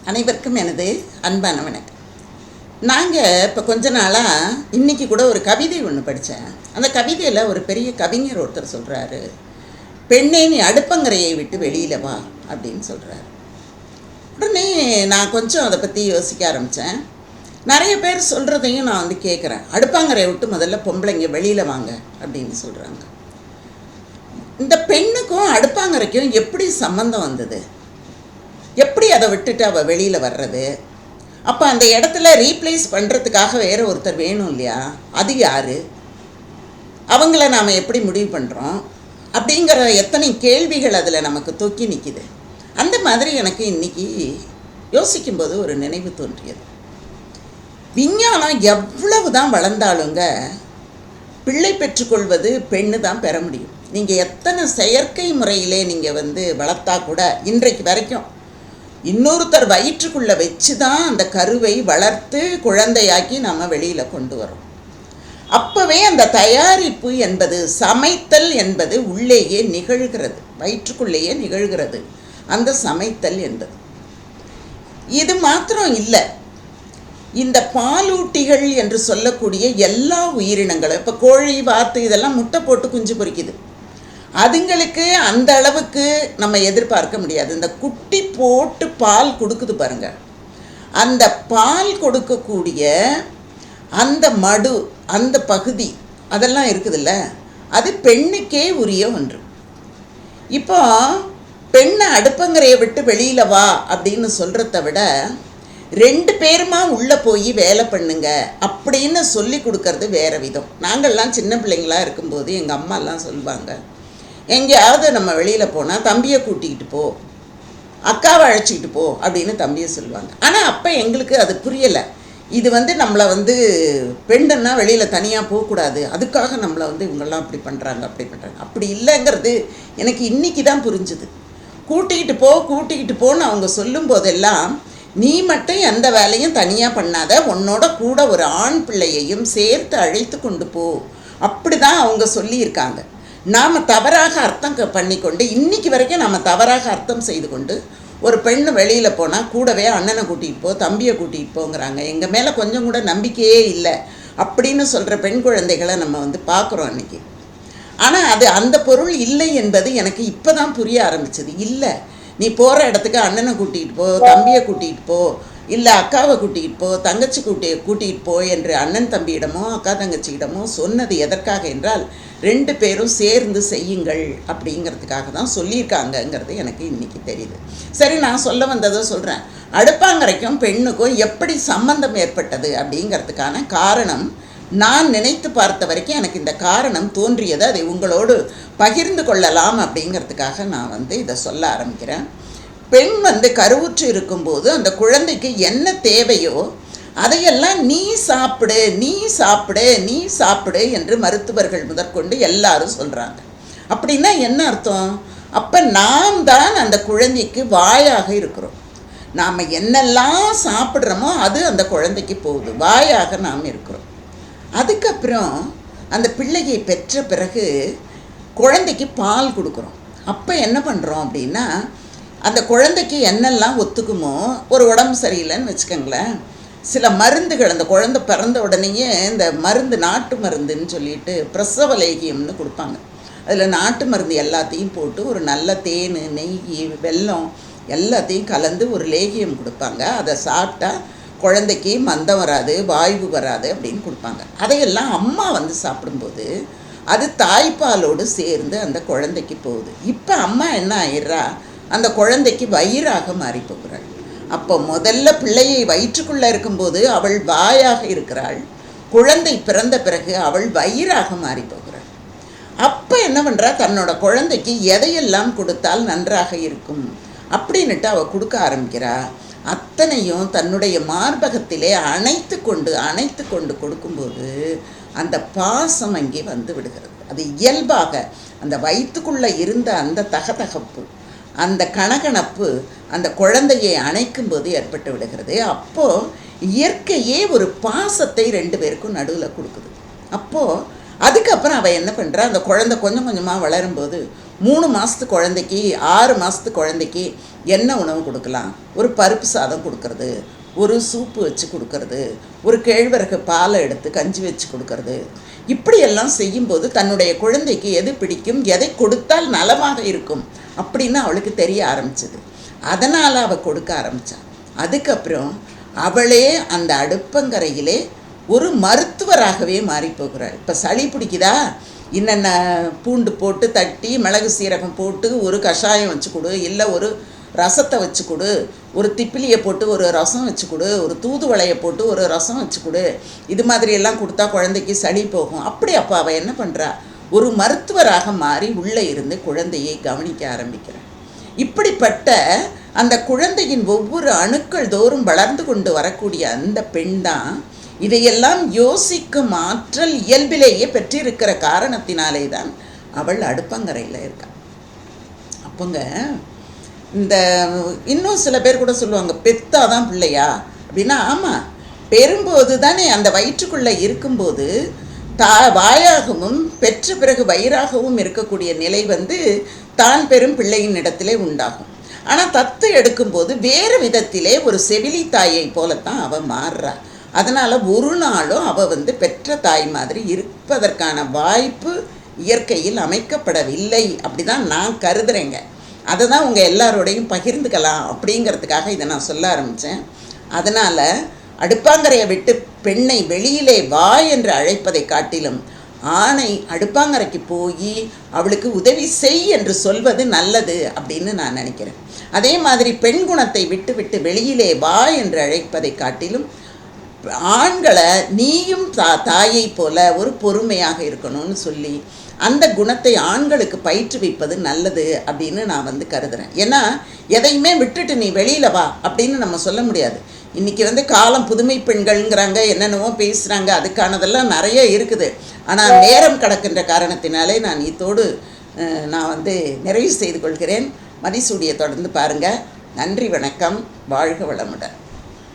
அனைவருக்கும் எனது அன்பான வணக்கம். நாங்கள் இப்போ கொஞ்ச நாளாக இன்றைக்கி கூட ஒரு கவிதை ஒன்று படித்தேன் அந்த கவிதையில் ஒரு பெரிய கவிஞர் ஒருத்தர் சொல்கிறாரு பெண்ணே நீ அடுப்பங்கரையை விட்டு வெளியில் வா அப்படின்னு சொல்கிறாரு உடனே நான் கொஞ்சம் அதை பற்றி யோசிக்க ஆரம்பித்தேன் நிறைய பேர் சொல்கிறதையும் நான் வந்து கேட்குறேன் அடுப்பாங்கரை விட்டு முதல்ல பொம்பளைங்க வெளியில் வாங்க அப்படின்னு சொல்கிறாங்க இந்த பெண்ணுக்கும் அடுப்பாங்கரைக்கும் எப்படி சம்மந்தம் வந்தது? எப்படி அதை விட்டுட்டு அவள் வெளியில் வர்றது? அப்போ அந்த இடத்துல ரீப்ளேஸ் பண்ணுறதுக்காக வேறு ஒருத்தர் வேணும் இல்லையா? அது யார்? அவங்கள நாம் எப்படி முடிவு பண்ணுறோம் அப்படிங்கிற எத்தனை கேள்விகள் அதில் நமக்கு தொக்கி நிற்கிது அந்த மாதிரி எனக்கு இன்றைக்கி யோசிக்கும்போது ஒரு நினைவு தோன்றியது. விஞ்ஞானம் எவ்வளவு தான் வளர்ந்தாலுங்க பிள்ளை பெற்றுக்கொள்வது பெண்ணு தான் பெற முடியும். நீங்கள் எத்தனை செயற்கை முறையிலே நீங்கள் வந்து வளர்த்தா கூட இன்றைக்கு வரைக்கும் இன்னொருத்தர் வயிற்றுக்குள்ளே வச்சு தான் அந்த கருவை வளர்த்து குழந்தையாக்கி நம்ம வெளியில் கொண்டு வரோம் அப்போவே அந்த தயாரிப்பு என்பது சமைத்தல் என்பது உள்ளேயே நிகழ்கிறது. வயிற்றுக்குள்ளேயே நிகழ்கிறது. அந்த சமைத்தல் என்பது. இது மாத்திரம் இல்லை. இந்த பாலூட்டிகள் என்று சொல்லக்கூடிய எல்லா உயிரினங்களும் இப்போ கோழி வாத்து இதெல்லாம் முட்டை போட்டு குஞ்சு பொரிக்குது அதுங்களுக்கு அந்த அளவுக்கு நம்ம எதிர்பார்க்க முடியாது. இந்த குட்டி போட்டு பால் கொடுக்குது பாருங்க. அந்த பால் கொடுக்கக்கூடிய அந்த மடு அந்த பகுதி அதெல்லாம் இருக்குதுல்ல. அது பெண்ணுக்கே உரிய ஒன்று. இப்போ பெண்ணை அடுப்பங்கரையை விட்டு வெளியில் வா அப்படின்னு சொல்கிறத விட ரெண்டு பேருமா உள்ளே போய் வேலை பண்ணுங்க அப்படின்னு சொல்லி கொடுக்கறது வேறு விதம். நாங்கள்லாம் சின்ன பிள்ளைங்களா இருக்கும்போது எங்கள் அம்மாலாம் சொல்லுவாங்க எங்கேயாவது நம்ம வெளியில் போனால் தம்பியை கூட்டிக்கிட்டு போ அக்காவை அழைச்சிக்கிட்டு போ அப்படின்னு தம்பியை சொல்லுவாங்க. ஆனால் அப்போ எங்களுக்கு அது புரியலை. இது வந்து நம்மளை வந்து பெண்ணுன்னா வெளியில் தனியாக போகக்கூடாது. அதுக்காக நம்மளை வந்து இவங்கெல்லாம் அப்படி பண்ணுறாங்க அப்படி பண்ணுறாங்க அப்படி இல்லைங்கிறது எனக்கு இன்றைக்கி தான் புரிஞ்சுது. கூட்டிக்கிட்டு போ கூட்டிக்கிட்டு போன்னு அவங்க சொல்லும் போதெல்லாம் நீ மட்டும் எந்த வேலையும் தனியாக பண்ணாத. உன்னோட கூட ஒரு ஆண் பிள்ளையையும் சேர்த்து அழைத்து கொண்டு போ. அப்படி தான் அவங்க சொல்லியிருக்காங்க. நாம் தவறாக அர்த்தம் க- பண்ணிக்கொண்டு இன்னைக்கு வரைக்கும் நாம் தவறாக அர்த்தம் செய்து கொண்டு ஒரு பெண்ணு வெளியில் போனால் கூடவே அண்ணனை கூட்டிகிட்டு போ தம்பியை கூட்டிகிட்டு போங்கிறாங்க. எங்கள் மேலே கொஞ்சம் கூட நம்பிக்கையே இல்லை அப்படின்னு சொல்கிற பெண் குழந்தைகளை நம்ம வந்து பார்க்குறோம் அன்னைக்கு. ஆனால் அது அந்த பொருள் இல்லை என்பது எனக்கு இப்போ தான் புரிய ஆரம்பிச்சது. இல்லை நீ போகிற இடத்துக்கு அண்ணனை கூட்டிகிட்டு போ தம்பியை கூட்டிகிட்டு போ இல்லை அக்காவை கூட்டிகிட்டு போ தங்கச்சி கூட்டி கூட்டிகிட்டு போ என்று அண்ணன் தம்பியிடமோ அக்கா தங்கச்சியிடமோ சொன்னது எதற்காக என்றால் ரெண்டு பேரும் சேர்ந்து செய்யுங்கள் அப்படிங்கிறதுக்காக தான் சொல்லியிருக்காங்கங்கிறது எனக்கு இன்றைக்கி தெரியுது. சரி நான் சொல்ல வந்ததை சொல்கிறேன் அடுப்பாங்கரைக்கும் பெண்ணுக்கும் எப்படி சம்பந்தம் ஏற்பட்டது அப்படிங்கிறதுக்கான காரணம் நான் நினைத்து பார்த்த வரைக்கும் எனக்கு இந்த காரணம் தோன்றியது. அதை உங்களோடு பகிர்ந்து கொள்ளலாம் அப்படிங்கிறதுக்காக நான் வந்து இதை சொல்ல ஆரம்பிக்கிறேன். பெண் வந்து கருவுற்று இருக்கும்போது அந்த குழந்தைக்கு என்ன தேவையோ அதையெல்லாம் நீ சாப்பிடு நீ சாப்பிடு நீ சாப்பிடு என்று மருத்துவர்கள் முதற்கொண்டு எல்லாரும் சொல்கிறாங்க அப்படின்னா என்ன அர்த்தம்? அப்போ நாம் தான் அந்த குழந்தைக்கு வாயாக இருக்கிறோம். நாம் என்னெல்லாம் சாப்பிட்றோமோ அது அந்த குழந்தைக்கு போகுது. வாயாக நாம் இருக்கிறோம். அதுக்கப்புறம் அந்த பிள்ளையை பெற்ற பிறகு குழந்தைக்கு பால் கொடுக்குறோம். அப்போ என்ன பண்ணுறோம் அப்படின்னா அந்த குழந்தைக்கு என்னெல்லாம் ஒத்துக்குமோ ஒரு உடம்பு சரியில்லைன்னு வச்சுக்கோங்களேன். சில மருந்துகள் அந்த குழந்தை பிறந்த உடனேயே இந்த மருந்து நாட்டு மருந்துன்னு சொல்லிட்டு பிரசவ லேகியம்னு கொடுப்பாங்க. அதில் நாட்டு மருந்து எல்லாத்தையும் போட்டு ஒரு நல்ல தேன் நெய் வெல்லம் எல்லாத்தையும் கலந்து ஒரு லேகியம் கொடுப்பாங்க. அதை சாப்பிட்டா குழந்தைக்கு மந்தம் வராது வாய்வு வராது அப்படின்னு கொடுப்பாங்க. அதையெல்லாம் அம்மா வந்து சாப்பிடும்போது அது தாய்ப்பாலோடு சேர்ந்து அந்த குழந்தைக்கு போகுது. இப்போ அம்மா என்ன ஆயிடுறா? அந்த குழந்தைக்கு வயிறாக மாறி போகிறாள். அப்போ முதல்ல பிள்ளையை வயிற்றுக்குள்ளே இருக்கும்போது அவள் வாயாக இருக்கிறாள். குழந்தை பிறந்த பிறகு அவள் வயிறாக மாறி போகிறாள். அப்போ என்ன பண்ணுறா தன்னோட குழந்தைக்கு எதையெல்லாம் கொடுத்தால் நன்றாக இருக்கும்? அப்படின்னுட்டு அவள் கொடுக்க ஆரம்பிக்கிறா. அத்தனையும் தன்னுடைய மார்பகத்திலே அணைத்து கொண்டு அணைத்து கொண்டு கொடுக்கும்போது அந்த பாசம் அங்கே வந்து விடுகிறது. அது இயல்பாக அந்த வயிற்றுக்குள்ளே இருந்த அந்த தகதகப்பு அந்த கணகணப்பு அந்த குழந்தையை அணைக்கும் போது ஏற்பட்டு விடுகிறது. அப்போது இயற்கையே ஒரு பாசத்தை ரெண்டு பேருக்கும் நடுவில் கொடுக்குது. அப்போது அதுக்கப்புறம் அவள் என்ன பண்ணுறா அந்த குழந்தை கொஞ்சம் கொஞ்சமாக வளரும்போது மூணு மாதத்து குழந்தைக்கு ஆறு மாதத்து குழந்தைக்கு என்ன உணவு கொடுக்கலாம்? ஒரு பருப்பு சாதம் கொடுக்கறது. ஒரு சூப்பு வச்சு கொடுக்கறது ஒரு கேழ்வரகு பாலை எடுத்து கஞ்சி வச்சு கொடுக்கறது. இப்படியெல்லாம் செய்யும்போது தன்னுடைய குழந்தைக்கு எது பிடிக்கும் எதை கொடுத்தால் நலமாக இருக்கும் அப்படின்னு அவளுக்கு தெரிய ஆரம்பிச்சது. அதனால் அவள் கொடுக்க ஆரம்பித்தாள் அதுக்கப்புறம் அவளே அந்த அடுப்பங்கரையிலே ஒரு மருத்துவராகவே மாறி போகிறாள் இப்போ சளி பிடிக்குதா? என்னென்ன பூண்டு போட்டு தட்டி மிளகு சீரகம் போட்டு ஒரு கஷாயம் வச்சு கொடு இல்லை ஒரு ரசத்தை வச்சு கொடு. ஒரு திப்பிலியை போட்டு ஒரு ரசம் வச்சு கொடு. ஒரு தூதுவளையை போட்டு ஒரு ரசம் வச்சு கொடு. இது மாதிரி எல்லாம் கொடுத்தா குழந்தைக்கு சளி போகும். அப்படி அப்போ அவள் என்ன பண்ணுறா ஒரு மருத்துவராக மாறி உள்ளே இருந்து குழந்தையை கவனிக்க ஆரம்பிக்கிறாள் இப்படிப்பட்ட அந்த குழந்தையின் ஒவ்வொரு அணுக்கள் தோறும் வளர்ந்து கொண்டு வரக்கூடிய அந்த பெண் தான் இதையெல்லாம் யோசிக்கும் ஆற்றல் இயல்பிலேயே பெற்றிருக்கிற காரணத்தினாலே தான் அவள் அடுப்பங்கரையில் இருக்காள் அப்போங்க இந்த இன்னும் சில பேர் கூட சொல்லுவாங்க பெத்தாதான் பிள்ளையா? அப்படின்னா ஆமாம் பெறும்போது தானே அந்த வயிற்றுக்குள்ளே இருக்கும்போது தா வாயாகவும் பெற்ற பிறகு வயிறாகவும் இருக்கக்கூடிய நிலை வந்து தான் பெறும் பிள்ளையின் இடத்திலே உண்டாகும். ஆனால் தத்து எடுக்கும்போது வேறு விதத்திலே ஒரு செவிலி தாயை போலத்தான் அவள் மாறுறா. அதனால் ஒரு நாளும் அவள் வந்து பெற்ற தாய் மாதிரி இருப்பதற்கான வாய்ப்பு இயற்கையில் அமைக்கப்படவில்லை. அப்படி தான் நான் கருதுறேங்க. அதை தான் உங்கள் எல்லாரோடையும் பகிர்ந்துக்கலாம் அப்படிங்கிறதுக்காக இதை நான் சொல்ல ஆரம்பித்தேன் அதனால் அடுப்பாங்கரையை விட்டு பெண்ணை வெளியிலே வா என்று அழைப்பதை காட்டிலும் ஆணை அடுப்பாங்கரைக்கு போய் அவளுக்கு உதவி செய் என்று சொல்வது நல்லது அப்படின்னு நான் நினைக்கிறேன். அதே மாதிரி பெண் குணத்தை விட்டு விட்டு வெளியிலே வா என்று அழைப்பதை காட்டிலும் ஆண்களை நீயும் தா தாயை போல ஒரு பொறுமையாக இருக்கணும்னு சொல்லி அந்த குணத்தை ஆண்களுக்கு பயிற்றுவிப்பது நல்லது அப்படின்னு நான் வந்து கருதுறேன். ஏன்னா எதையுமே விட்டுட்டு நீ வெளியில் வா அப்படின்னு நம்ம சொல்ல முடியாது. இன்றைக்கி வந்து காலம் புதுமை பெண்கள்ங்கிறாங்க என்னென்னவோ பேசுகிறாங்க அதுக்கானதெல்லாம் நிறைய இருக்குது. ஆனால் நேரம் கடக்கின்ற காரணத்தினாலே நான் இத்தோடு நான் வந்து நிறைவு செய்து கொள்கிறேன். மதிசூடியை தொடர்ந்து பாருங்கள் நன்றி வணக்கம். வாழ்க வளமுடன்.